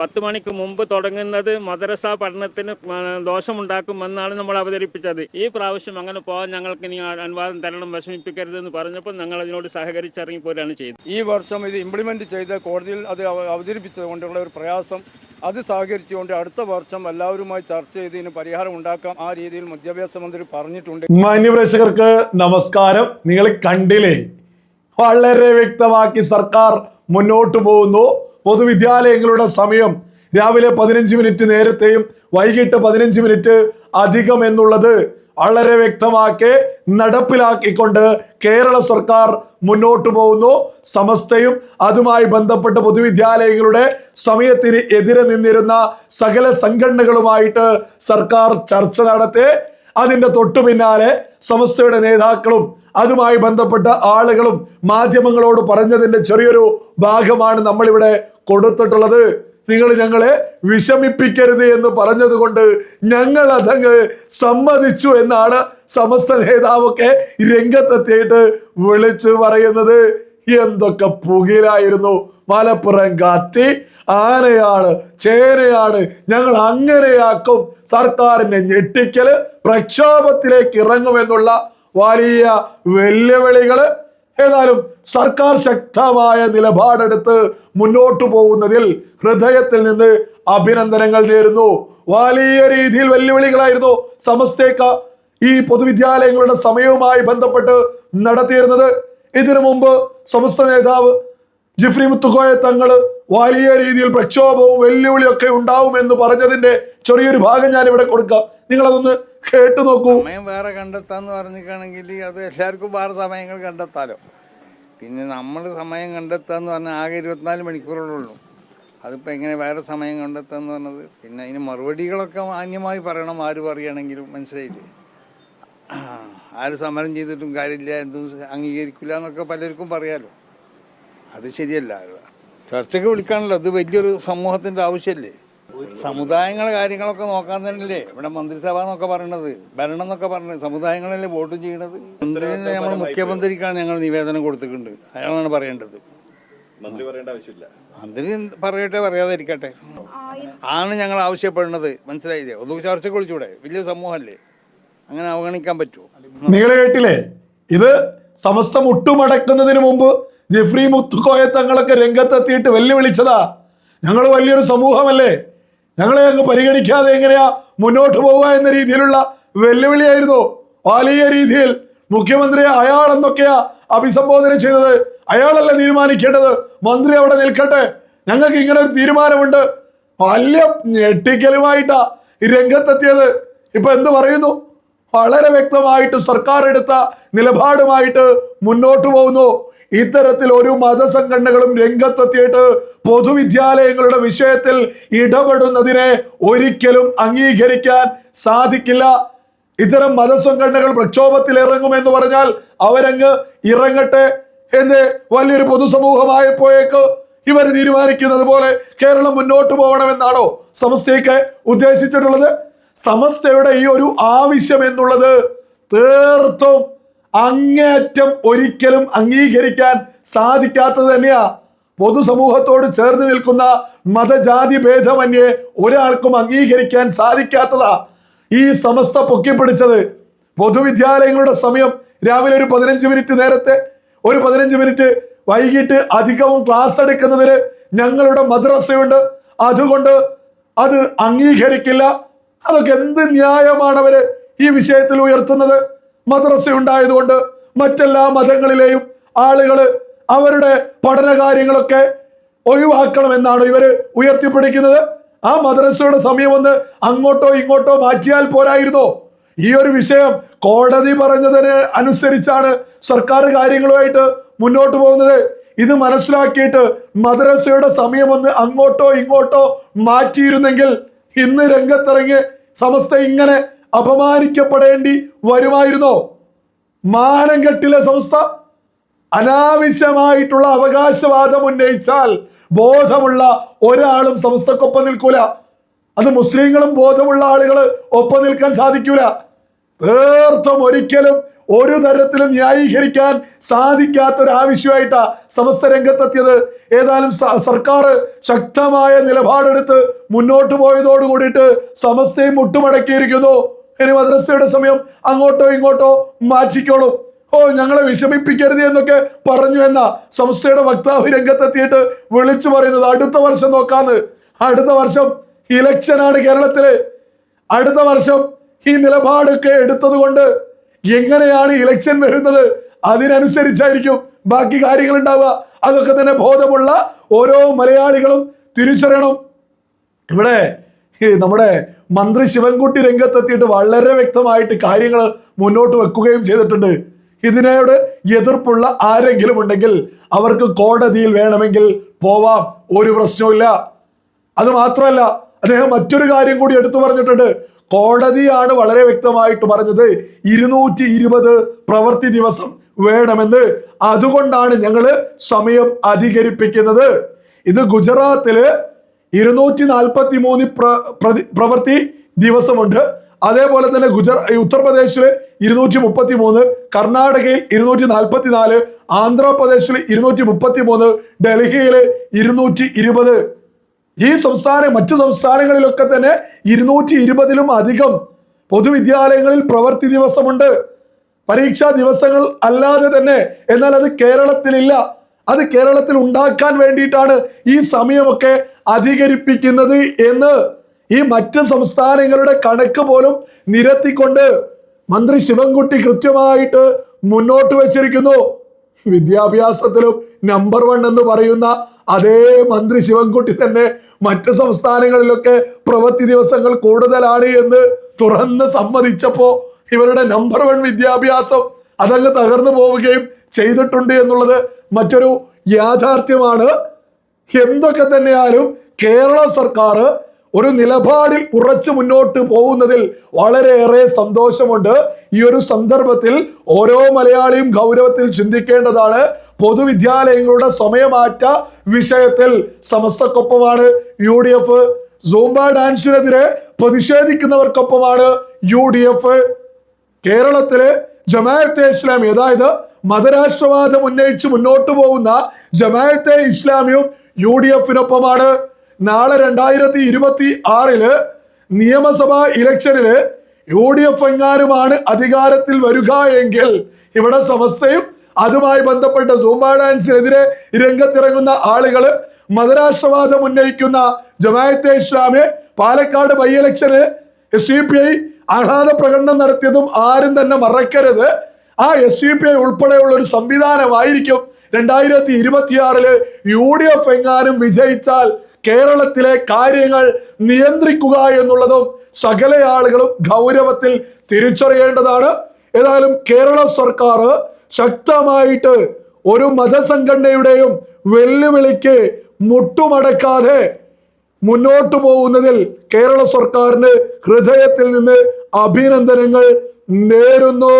പത്ത് മണിക്ക് മുമ്പ് തുടങ്ങുന്നത് മദ്രസ പഠനത്തിന് ദോഷമുണ്ടാക്കുമെന്നാണ് നമ്മൾ അവതരിപ്പിച്ചത്. ഈ പ്രാവശ്യം അങ്ങനെ പോകാൻ ഞങ്ങൾക്ക് ഇനി അനുവാദം തരണം വിഷമിപ്പിക്കരുതെന്ന് പറഞ്ഞപ്പോൾ ഞങ്ങൾ അതിനോട് സഹകരിച്ചിറങ്ങി പോരാണ് ചെയ്തത്. ഈ വർഷം ഇത് ഇംപ്ലിമെന്റ് ചെയ്ത് കോടതിയിൽ അത് അവതരിപ്പിച്ചത് കൊണ്ടുള്ള ഒരു പ്രയാസം. അത് സഹകരിച്ചുകൊണ്ട് അടുത്ത വർഷം എല്ലാവരുമായി ചർച്ച ചെയ്ത് ഇതിന് പരിഹാരം ഉണ്ടാക്കാം. ആ രീതിയിൽ വിദ്യാഭ്യാസ മന്ത്രി പറഞ്ഞിട്ടുണ്ട്. മാന്യപ്രേക്ഷകർക്ക് നമസ്കാരം. നിങ്ങൾ കണ്ടില്ലേ? വളരെ വ്യക്തമാക്കി സർക്കാർ മുന്നോട്ട് പോകുന്നു. പൊതുവിദ്യാലയങ്ങളുടെ സമയം രാവിലെ പതിനഞ്ച് മിനിറ്റ് നേരത്തെയും വൈകിട്ട് പതിനഞ്ച് മിനിറ്റ് അധികം എന്നുള്ളത് വളരെ വ്യക്തമാക്കി നടപ്പിലാക്കിക്കൊണ്ട് കേരള സർക്കാർ മുന്നോട്ട് പോകുന്നു. സമസ്തയും അതുമായി ബന്ധപ്പെട്ട പൊതുവിദ്യാലയങ്ങളുടെ സമയത്തിന് എതിരെ നിന്നിരുന്ന സകല സംഘടനകളുമായിട്ട് സർക്കാർ ചർച്ച നടത്തി. അതിന്റെ തൊട്ടു പിന്നാലെ സമസ്തയുടെ നേതാക്കളും അതുമായി ബന്ധപ്പെട്ട ആളുകളും മാധ്യമങ്ങളോട് പറഞ്ഞതിന്റെ ചെറിയൊരു ഭാഗമാണ് നമ്മളിവിടെ കൊടുത്തിട്ടുള്ളത്. നിങ്ങൾ ഞങ്ങളെ വിഷമിപ്പിക്കരുത് എന്ന് പറഞ്ഞതുകൊണ്ട് ഞങ്ങൾ അതങ്ങ് സമ്മതിച്ചു എന്നാണ് സമസ്ത നേതാവൊക്കെ രംഗത്തെത്തിയിട്ട് വിളിച്ചു പറയുന്നത്. എന്തൊക്കെ പുകിലായിരുന്നു. മലപ്പുറം കത്തി ആനയാണ് ചേനയാണ് ഞങ്ങൾ അങ്ങനെയാക്കും. സർക്കാരിനെ ഞെട്ടിക്കൽ പ്രക്ഷോഭത്തിലേക്ക് ഇറങ്ങുമെന്നുള്ള വലിയ വെല്ലുവിളികൾ ഏതായാലും സർക്കാർ ശക്തമായ നിലപാടെടുത്ത് മുന്നോട്ടു പോകുന്നതിൽ ഹൃദയത്തിൽ നിന്ന് അഭിനന്ദനങ്ങൾ നേരുന്നു. വലിയ രീതിയിൽ വെല്ലുവിളികളായിരുന്നു സമസ്തേക്ക ഈ പൊതുവിദ്യാലയങ്ങളുടെ സമയവുമായി ബന്ധപ്പെട്ട് നടത്തിയിരുന്നത്. ഇതിനു മുമ്പ് സമസ്ത നേതാവ് ജിഫ്രി മുത്തുക്കോയ തങ്ങൾ വലിയ രീതിയിൽ പ്രക്ഷോഭവും വെല്ലുവിളിയും ഒക്കെ ഉണ്ടാവുമെന്ന് പറഞ്ഞതിന്റെ ചെറിയൊരു ഭാഗം ഞാൻ ഇവിടെ കൊടുക്കാം. നിങ്ങളതൊന്ന് കേട്ടു നോക്കൂ. സമയം വേറെ കണ്ടെത്താന്ന് പറഞ്ഞിട്ടാണെങ്കിൽ അത് എല്ലാവർക്കും വേറെ സമയങ്ങൾ കണ്ടെത്താലോ. പിന്നെ നമ്മൾ സമയം കണ്ടെത്താന്ന് പറഞ്ഞാൽ ആകെ ഇരുപത്തിനാല് മണിക്കൂറുള്ളൂ അതിപ്പോൾ എങ്ങനെ വേറെ സമയം കണ്ടെത്താന്ന് പറഞ്ഞത്? പിന്നെ അതിന് മറുപടികളൊക്കെ മാന്യമായി പറയണം ആര് പറയുകയാണെങ്കിലും മനസ്സിലായില്ലേ? ആര് സമരം ചെയ്തിട്ടും കാര്യമില്ല എന്തും അംഗീകരിക്കില്ല എന്നൊക്കെ പലർക്കും പറയാലോ. അത് ശരിയല്ല. ചർച്ചയ്ക്ക് വിളിക്കാണല്ലോ അത് വലിയൊരു സമൂഹത്തിന്റെ ആവശ്യമല്ലേ സമുദായങ്ങളെ കാര്യങ്ങളൊക്കെ നോക്കാൻ തന്നെയല്ലേ ഇവിടെ മന്ത്രിസഭ എന്നൊക്കെ പറയണത്. ഭരണം എന്നൊക്കെ പറഞ്ഞത് സമുദായങ്ങളല്ലേ വോട്ടും ചെയ്യണത്? മന്ത്രിനെ നമ്മൾ മുഖ്യമന്ത്രിക്കാണ് ഞങ്ങൾ നിവേദനം കൊടുത്തിട്ടുണ്ട്. അയാളാണ് പറയേണ്ടത്. മന്ത്രി പറയേണ്ട ആവശ്യമില്ല. മന്ത്രി പറയട്ടെ പറയാതിരിക്കട്ടെ. ആണ് ഞങ്ങൾ ആവശ്യപ്പെടുന്നത്. മനസ്സിലായില്ലേ? ഒന്ന് ചർച്ചയ്ക്ക് വിളിച്ചൂടെ? വലിയ സമൂഹമല്ലേ അങ്ങനെ അവഗണിക്കാൻ പറ്റുമോ? നിങ്ങൾ കേട്ടില്ലേ? ഇത് സമസ്തം ഒട്ടുമടക്കുന്നതിന് മുമ്പ് ജെഫ്രി മുത്തുക്കോയ തങ്ങളൊക്കെ രംഗത്തെത്തിയിട്ട് വെല്ലുവിളിച്ചതാ. ഞങ്ങൾ വലിയൊരു സമൂഹമല്ലേ? ഞങ്ങളെ അങ്ങ് പരിഗണിക്കാതെ എങ്ങനെയാ മുന്നോട്ട് പോവുക എന്ന രീതിയിലുള്ള വെല്ലുവിളിയായിരുന്നു. വലിയ രീതിയിൽ മുഖ്യമന്ത്രി അയാൾ എന്തൊക്കെയാ അഭിസംബോധന ചെയ്തത്. അയാളല്ല തീരുമാനിക്കേണ്ടത്? മന്ത്രി അവിടെ നിൽക്കട്ടെ. ഞങ്ങൾക്ക് ഇങ്ങനെ ഒരു തീരുമാനമുണ്ട്. വലിയ ഞെട്ടിക്കലുമായിട്ടാ രംഗത്തെത്തിയത്. ഇപ്പൊ എന്ത് പറയുന്നു? വളരെ വ്യക്തമായിട്ട് സർക്കാർ എടുത്ത നിലപാടുമായിട്ട് മുന്നോട്ട് പോകുന്നു. ഇത്തരത്തിൽ ഒരു മതസംഘടനകളും രംഗത്തെത്തിയിട്ട് പൊതുവിദ്യാലയങ്ങളുടെ വിഷയത്തിൽ ഇടപെടുന്നതിനെ ഒരിക്കലും അംഗീകരിക്കാൻ സാധിക്കില്ല. ഇത്തരം മതസംഘടനകൾ പ്രക്ഷോഭത്തിൽ ഇറങ്ങുമെന്ന് പറഞ്ഞാൽ അവരങ്ങ് ഇറങ്ങട്ടെ എന്ന് വലിയൊരു പൊതുസമൂഹമായപ്പോയേക്ക് ഇവർ തീരുമാനിക്കുന്നത് പോലെ കേരളം മുന്നോട്ട് പോകണമെന്നാണോ സമസ്തയ്ക്ക് ഉദ്ദേശിച്ചിട്ടുള്ളത്? സമസ്തയുടെ ഈ ഒരു ആവശ്യം എന്നുള്ളത് തീർത്തും അങ്ങേയറ്റം ഒരിക്കലും അംഗീകരിക്കാൻ സാധിക്കാത്തത് തന്നെയാ. പൊതുസമൂഹത്തോട് ചേർന്ന് നിൽക്കുന്ന മതജാതി ഭേദമന്യേ ഒരാൾക്കും അംഗീകരിക്കാൻ സാധിക്കാത്തതാ. ഈ സമസ്ത പൊക്കിപ്പിടിച്ചത് പൊതുവിദ്യാലയങ്ങളുടെ സമയം രാവിലെ ഒരു പതിനഞ്ച് മിനിറ്റ് നേരത്തെ ഒരു പതിനഞ്ച് മിനിറ്റ് വൈകിട്ട് അധികവും ക്ലാസ് എടുക്കുന്നതിന് ഞങ്ങളുടെ മദ്രസയുണ്ട്. അതുകൊണ്ട് അത് അംഗീകരിക്കില്ല. അതൊക്കെ എന്ത് ന്യായമാണ് അവർ ഈ വിഷയത്തിൽ ഉയർത്തുന്നത്? മദ്രസ ഉണ്ടായതുകൊണ്ട് മറ്റെല്ലാ മതങ്ങളിലെയും ആളുകൾ അവരുടെ പഠന കാര്യങ്ങളൊക്കെ ഒഴിവാക്കണമെന്നാണ് ഇവർ ഉയർത്തിപ്പിടിക്കുന്നത്. ആ മദ്രസയുടെ സമയം ഒന്ന് അങ്ങോട്ടോ ഇങ്ങോട്ടോ മാറ്റിയാൽ പോരായിരുന്നോ? ഈ ഒരു വിഷയം കോടതി പറഞ്ഞതിന് അനുസരിച്ചാണ് സർക്കാർ കാര്യങ്ങളുമായിട്ട് മുന്നോട്ട് പോകുന്നത്. ഇത് മനസ്സിലാക്കിയിട്ട് മദ്രസയുടെ സമയം ഒന്ന് അങ്ങോട്ടോ ഇങ്ങോട്ടോ മാറ്റിയിരുന്നെങ്കിൽ ഇന്ന് രംഗത്തിറങ്ങി സമസ്ത ഇങ്ങനെ അപമാനിക്കപ്പെടേണ്ടി വരുമായിരുന്നോ? മാനം കെട്ടിലെ സംസ്ഥ അനാവശ്യമായിട്ടുള്ള അവകാശവാദം ഉന്നയിച്ചാൽ ബോധമുള്ള ഒരാളും സംസ്ഥക്കൊപ്പം നിൽക്കൂല. അത് മുസ്ലിങ്ങളും ബോധമുള്ള ആളുകൾ ഒപ്പം നിൽക്കാൻ സാധിക്കൂല. തീർത്തും ഒരിക്കലും ഒരു തരത്തിലും ന്യായീകരിക്കാൻ സാധിക്കാത്ത ഒരു സമസ്ത രംഗത്തെത്തിയത്. ഏതായാലും സർക്കാർ ശക്തമായ നിലപാടെടുത്ത് മുന്നോട്ട് പോയതോട് കൂടിയിട്ട് സമസ്തയും മുട്ടുമടക്കിയിരിക്കുന്നു. ഇനി മദ്രസയുടെ സമയം അങ്ങോട്ടോ ഇങ്ങോട്ടോ മാറ്റിക്കോളും. ഓ ഞങ്ങളെ വിഷമിപ്പിക്കരുത് എന്നൊക്കെ പറഞ്ഞു എന്ന സംസ്ഥയുടെ വക്താവ് രംഗത്തെത്തിയിട്ട് വിളിച്ചു പറയുന്നത് അടുത്ത വർഷം നോക്കാന്ന്. അടുത്ത വർഷം ഇലക്ഷനാണ് കേരളത്തിൽ. അടുത്ത വർഷം ഈ നിലപാടൊക്കെ എടുത്തത് കൊണ്ട് എങ്ങനെയാണ് ഇലക്ഷൻ വരുന്നത് അതിനനുസരിച്ചായിരിക്കും ബാക്കി കാര്യങ്ങൾ ഉണ്ടാവുക അതൊക്കെ തന്നെ ബോധമുള്ള ഓരോ മലയാളികളും തിരിച്ചറിയണം. ഇവിടെ നമ്മുടെ മന്ത്രി ശിവൻകുട്ടി രംഗത്തെത്തിയിട്ട് വളരെ വ്യക്തമായിട്ട് കാര്യങ്ങൾ മുന്നോട്ട് വെക്കുകയും ചെയ്തിട്ടുണ്ട്. ഇതിനോട് എതിർപ്പുള്ള ആരെങ്കിലും ഉണ്ടെങ്കിൽ അവർക്ക് കോടതിയിൽ വേണമെങ്കിൽ പോവാം. ഒരു പ്രശ്നവുമില്ല. അത് മാത്രമല്ല അദ്ദേഹം മറ്റൊരു കാര്യം കൂടി എടുത്തു പറഞ്ഞിട്ടുണ്ട്. കോടതിയാണ് വളരെ വ്യക്തമായിട്ട് പറഞ്ഞത് ഇരുന്നൂറ്റി ഇരുപത് പ്രവൃത്തി ദിവസം വേണമെന്ന്. അതുകൊണ്ടാണ് ഞങ്ങൾ സമയം അധികരിപ്പിക്കുന്നത്. ഇത് ഗുജറാത്തിൽ ഇരുന്നൂറ്റി നാൽപ്പത്തി മൂന്ന് പ്രവൃത്തി ദിവസമുണ്ട്. അതേപോലെ തന്നെ ഗുജറാ ഉത്തർപ്രദേശിൽ ഇരുന്നൂറ്റി മുപ്പത്തി മൂന്ന് കർണാടകയിൽ ഇരുന്നൂറ്റി നാൽപ്പത്തി നാല് ആന്ധ്രാപ്രദേശിൽ ഇരുന്നൂറ്റി മുപ്പത്തി മൂന്ന് ഡൽഹിയിൽ ഇരുന്നൂറ്റി ഇരുപത് ഈ സംസ്ഥാന മറ്റു സംസ്ഥാനങ്ങളിലൊക്കെ തന്നെ ഇരുന്നൂറ്റി ഇരുപതിലും അധികം പൊതുവിദ്യാലയങ്ങളിൽ പ്രവൃത്തി ദിവസമുണ്ട്. പരീക്ഷാ ദിവസങ്ങൾ അല്ലാതെ തന്നെ എന്നാൽ അത് കേരളത്തിലില്ല. അത് കേരളത്തിൽ ഉണ്ടാക്കാൻ വേണ്ടിയിട്ടാണ് ഈ സമയമൊക്കെ അധികരിപ്പിക്കുന്നത് എന്ന് ഈ മറ്റ് സംസ്ഥാനങ്ങളുടെ കണക്ക് പോലും നിരത്തിക്കൊണ്ട് മന്ത്രി ശിവൻകുട്ടി കൃത്യമായിട്ട് മുന്നോട്ട് വച്ചിരിക്കുന്നു. വിദ്യാഭ്യാസത്തിലും നമ്പർ വൺ എന്ന് പറയുന്ന അതേ മന്ത്രി ശിവൻകുട്ടി തന്നെ മറ്റ് സംസ്ഥാനങ്ങളിലൊക്കെ പ്രവൃത്തി ദിവസങ്ങൾ കൂടുതലാണ് എന്ന് തുറന്ന് സമ്മതിച്ചപ്പോ ഇവരുടെ നമ്പർ വൺ വിദ്യാഭ്യാസം അതങ്ങ് തകർന്നു പോവുകയും ചെയ്തിട്ടുണ്ട് എന്നുള്ളത് മറ്റൊരു യാഥാർത്ഥ്യമാണ്. എന്തൊക്കെ തന്നെയാലും കേരള സർക്കാർ ഒരു നിലപാടിൽ ഉറച്ചു മുന്നോട്ട് പോകുന്നതിൽ വളരെയേറെ സന്തോഷമുണ്ട്. ഈ ഒരു സന്ദർഭത്തിൽ ഓരോ മലയാളിയും ഗൗരവത്തിൽ ചിന്തിക്കേണ്ടതാണ്. പൊതുവിദ്യാലയങ്ങളുടെ സമയമാറ്റ വിഷയത്തിൽ സമസ്തക്കൊപ്പമാണ് യു ഡി എഫ് സൂംബ ഡാൻസിനെതിരെ പ്രതിഷേധിക്കുന്നവർക്കൊപ്പമാണ് യു ഡി എഫ് കേരളത്തിലെ ജമാഅത്തെ ഇസ്ലാമി അതായത് മതരാഷ്ട്രവാദം ഉന്നയിച്ച് മുന്നോട്ട് പോകുന്ന ജമാഅത്തെ ഇസ്ലാമിയും യു ഡി എഫിനൊപ്പമാണ് നാളെ രണ്ടായിരത്തി ഇരുപത്തി ആറിൽ നിയമസഭാ ഇലക്ഷനിൽ യു ഡി എഫ് എങ്ങാനുമാണ് അധികാരത്തിൽ വരിക എങ്കിൽ ഇവിടെ സമസ്തയും അതുമായി ബന്ധപ്പെട്ട സൂംബ ഡാൻസിനെതിരെ രംഗത്തിറങ്ങുന്ന ആളുകൾ മതരാഷ്ട്രവാദം ഉന്നയിക്കുന്ന ജമാഅത്തെ ഇസ്ലാമെ പാലക്കാട് ബൈ ഇലക്ഷന് സി പി ഐ ആഹ്ലാദ പ്രകടനം നടത്തിയതും ആരും തന്നെ മറക്കരുത്. ആ എസ് യു പി ഐ ഉൾപ്പെടെയുള്ള ഒരു സംവിധാനമായിരിക്കും രണ്ടായിരത്തി ഇരുപത്തിയാറിൽ യു ഡി എഫ് എങ്ങാനും വിജയിച്ചാൽ കേരളത്തിലെ കാര്യങ്ങൾ നിയന്ത്രിക്കുക എന്നുള്ളതും സകല ആളുകളും ഗൗരവത്തിൽ തിരിച്ചറിയേണ്ടതാണ്. ഏതായാലും കേരള സർക്കാർ ശക്തമായിട്ട് ഒരു മതസംഘടനയുടെയും വെല്ലുവിളിക്ക് മുട്ടുമടക്കാതെ മുന്നോട്ടു പോകുന്നതിൽ കേരള സർക്കാരിന് ഹൃദയത്തിൽ നിന്ന് അഭിനന്ദനങ്ങൾ നേരുന്നു.